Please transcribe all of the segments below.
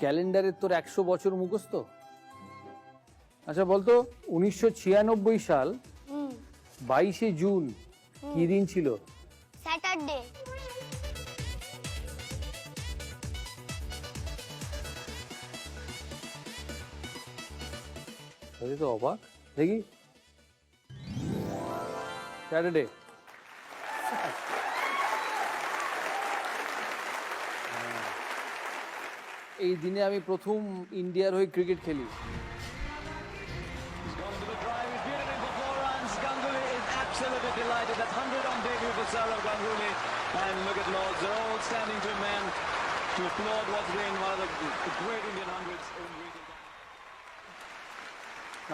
ক্যালেন্ডারের তোর একশো বছর মুখস্থ? আচ্ছা বলতো উনিশশো ছিয়ানব্বই সাল বাইশে জুন কি দিন ছিল? স্যাটারডে। তো অবাক। দেখি। স্যাটারডে। এই দিনে আমি প্রথম ইন্ডিয়ার হয়ে ক্রিকেট খেলি।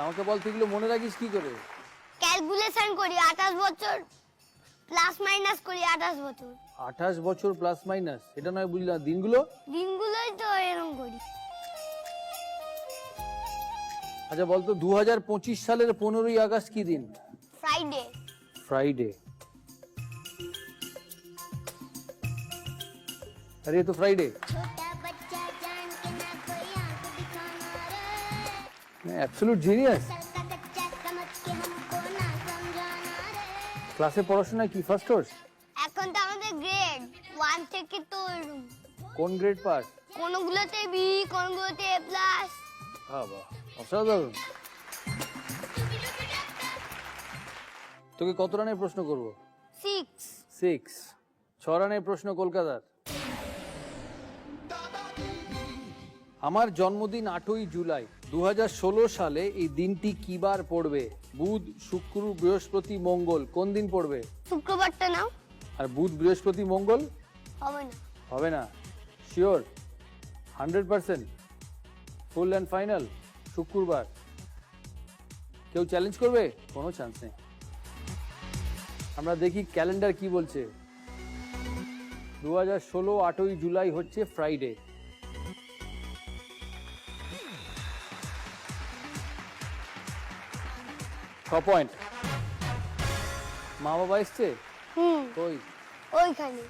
আমাকে বলতে গেলে মনে রাখিস কি করে? ক্যালকুলেশন করি আঠাশ বছর। প্লাস মাইনাস করি আঠাশ বছর। আঠাশ বছর প্লাস মাইনাস এটা নয় বুঝলাম দিনগুলো? দিনগুলোই তো এরকম করি। আচ্ছা বলতো দু হাজার পঁচিশ সালের পনেরোই আগস্ট কি দিন? ফ্রাইডে ফ্রাইডে আরে তো ফ্রাইডে অ্যাবসলিউট জিনিয়াস ক্লাসে পড়াশোনা কি ফার্স্ট কোর্স এখন তো আমাদের গ্রেড 1 থেকে তো এরকম। কোন গ্রেড পাস কোনগুলোতে বি কোনগুলোতে এ প্লাস বাবা অসাধারণ। তোকে কত রানের প্রশ্ন করব? সিক্স সিক্স ছ রানের প্রশ্ন কলকাতার। আমার জন্মদিন আটই জুলাই দু হাজার ষোলো সালে এই দিনটি কি বার পড়বে? বুধ শুক্র বৃহস্পতি মঙ্গল কোন দিন পড়বে? শুক্রবারটা নাও। আর বুধ বৃহস্পতি মঙ্গল? হবে না। হবে না। Sure hundred percent full and final শুক্রবার। কেউ চ্যালেঞ্জ করবে? কোনো চান্স নেই। আমরা দেখি ক্যালেন্ডার কি বলছে। দু হাজার ষোলো আটই জুলাই হচ্ছে ফ্রাইডে পয়েন্ট মা বাবা এসছে? হুম। ওই ওইখানে।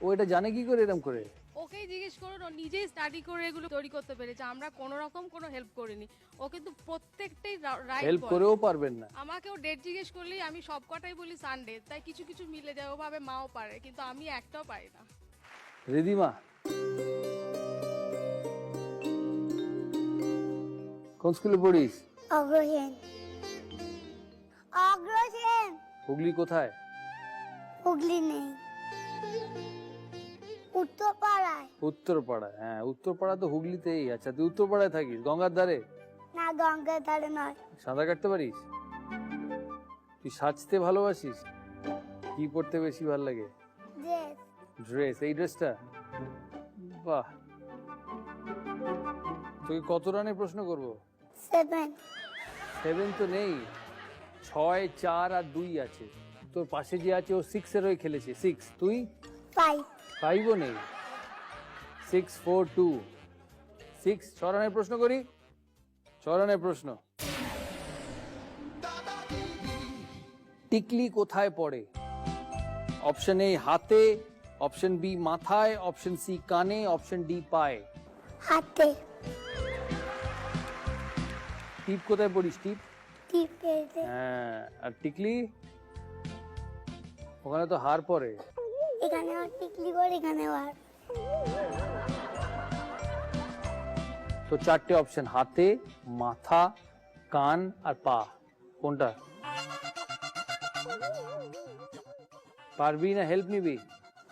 ও এটা জানে কি করে এরম করে? ওকেই জিজ্ঞেস করুন ও নিজেই স্টাডি করে এগুলো তৈরি করতে পেরেছে। আমরা কোনো রকম কোনো হেল্প করিনি। ও কিন্তু প্রত্যেকটাই রাইট হেল্প করেও পারবেন না। আমাকেও ডেট জিজ্ঞেস করলেই আমি সব কটাই বলি সানডে তাই কিছু কিছু মিলে যায় ওভাবে মাও পারে কিন্তু আমি একটাও পারি না। রিদিমা। কোন স্কুলে পড়িস? অগ্রসেন। অগ্রসেন। হুগলি কোথায়? হুগলি নেই। উত্তরপাড়ায়। উত্তরপাড়ায় হ্যাঁ উত্তরপাড়া তো হুগলিতেই। আচ্ছা তুই উত্তরপাড়ায় থাকিস গঙ্গার ধারে? না গঙ্গার ধারে নয়। সাঁতার কাটতে পারিস? তুই সাজতে ভালোবাসিস? কি পড়তে বেশি ভালো লাগে? ড্রেস। ড্রেস এই ড্রেসটা? বাহ। তোকে কত রানের প্রশ্ন করব? সেভেন সেভেন তো নেই। ছয় চার আর দুই আছে। তোর পাশে যে আছে ও সিক্স এর হয়ে খেলেছে। সিক্স তুই? ফাইভ ফাইভও নেই। সিক্স ফোর টু সিক্স ছ রানের প্রশ্ন করি? ছ রানের প্রশ্ন। টিকলি কোথায় পড়ে? অপশন এ হাতে। অপশন বি মাথায়। অপশন সি কানে। অপশন ডি পায়ে। হাতে। টিপ কোথায় পড়িস টিপ হ্যাঁ আর টিকলি? ওখানে তো হার পরে এখানে আর টিকলি আর তো চারটে অপশন হাতে মাথা কান আর পা। কোনটা? পারবি না হেল্প নিবি?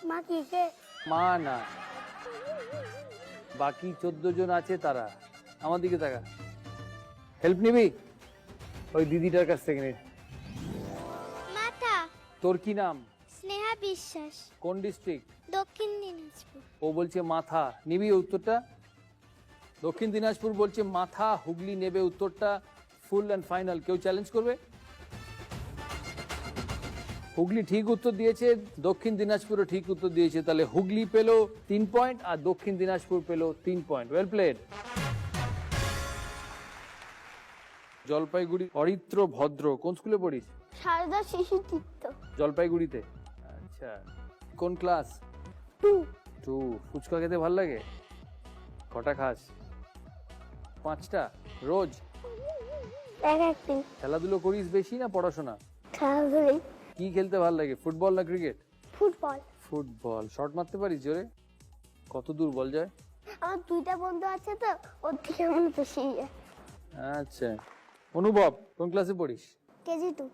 মা কিসে? মা না। বাকি চোদ্দ জন আছে তারা। আমার দিকে তাকা হেল্প নিবি? ওই দিদিটার কাছ থেকে নে। মাথা তোর কি নাম? স্নেহা বিশ্বাস। কোন ডিস্ট্রিক্ট দক্ষিণ দিনাজপুর। ও বলছে মাথা। নিবি উত্তরটা? দক্ষিণ দিনাজপুর বলছে মাথা হুগলি নেবে উত্তরটা। ফুল অ্যান্ড ফাইনাল কেউ চ্যালেঞ্জ করবে? হুগলি ঠিক উত্তর দিয়েছে দক্ষিণ দিনাজপুরও ঠিক উত্তর দিয়েছে। তাহলে হুগলি পেল তিন পয়েন্ট আর দক্ষিণ দিনাজপুর পেল তিন point well played Jalpaiguri Aritra Bhadra কোন স্কুলে পড়িস? সারদা শিশু চিত্ত জলপাইগুড়িতে? আচ্ছা। কোন ক্লাস টু। টু। ফুচকা খেতে ভালো লাগে? কটা খাস? পাঁচটা? রোজ? এক খেলাধুলো করিস বেশি না পড়াশোনা? খেলাধুলি কি খেলতে ভালো লাগে? ফুটবল না ক্রিকেট ফুটবল। ফুটবল। শট মারতে পারিস জোরে? কত দূর বল যায়? আমার দুইটা বন্ধু আছে তো ওর থেকে আমার বেশি ইয়ে। আচ্ছা। অনুভব কোন ক্লাসে পড়িস? কেজি টু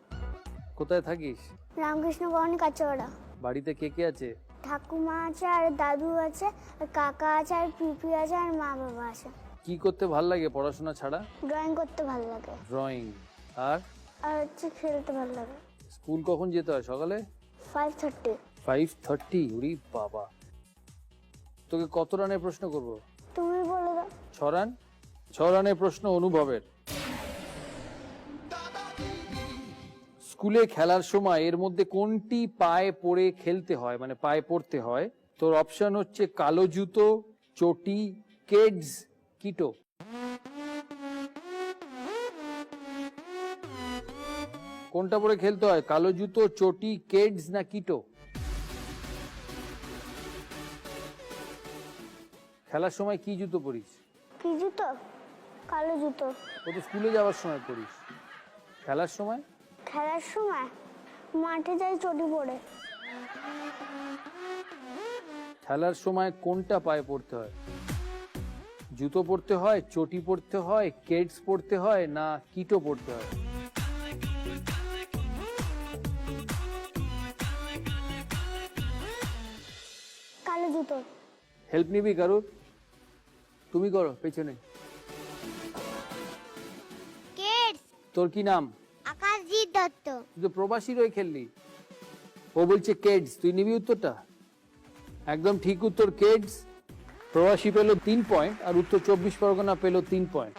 কোথায় থাকিস? রামকৃষ্ণ ভবন কাঁচড়া বাড়িতে কে কে আছে? ঠাকুমা আছে আর দাদু আছে আর কাকা আছে আর পিপি আছে আর মা বাবা আছে। কি করতে ভালো লাগে পড়াশোনা ছাড়া? ড্রয়িং করতে ভালো লাগে। ড্রয়িং আর? আর হচ্ছে খেলতে ভালো লাগে। স্কুল কখন যেতে হয় সকালে? ফাইভ থার্টি ফাইভ থার্টি উরি বাবা। তোকে কত রানের প্রশ্ন করব? তুমি বলে দাও। ছ রান? ছ রানের প্রশ্ন অনুভবের। স্কুলে খেলার সময় এর মধ্যে কোনটি পায়ে পড়ে খেলতে হয়? মানে পায়ে পড়তে হয়। তোর অপশন হচ্ছে কালো জুতো চটি কেডস কিটো। কোনটা পরে খেলতে হয়? কালো জুতো চটি কেডস না কিটো? খেলার সময় কি জুতো পরিস? কি জুতো? কালো জুতো। ও তো স্কুলে যাওয়ার সময় পরিস? খেলার সময়? খেলার সময় মাঠে যাই চটি পড়ে। খেলার সময় কোনটা পায়ে পড়তে হয়? জুতো পরতে হয় চটি পরতে হয় কেডস পরতে হয় না কিটো পরতে হয়? কালো জুতো। হেল্প নিবি কারুর তুমি করো পেছনে। কেডস। তোর কি নাম? প্রবাসী রয়ে খেললি। ও বলছে, কেডস, তুই নিবি উত্তরটা? একদম ঠিক উত্তর, কেডস। প্রবাসী পেল তিন পয়েন্ট আর উত্তর চব্বিশ পরগনা পেল তিন পয়েন্ট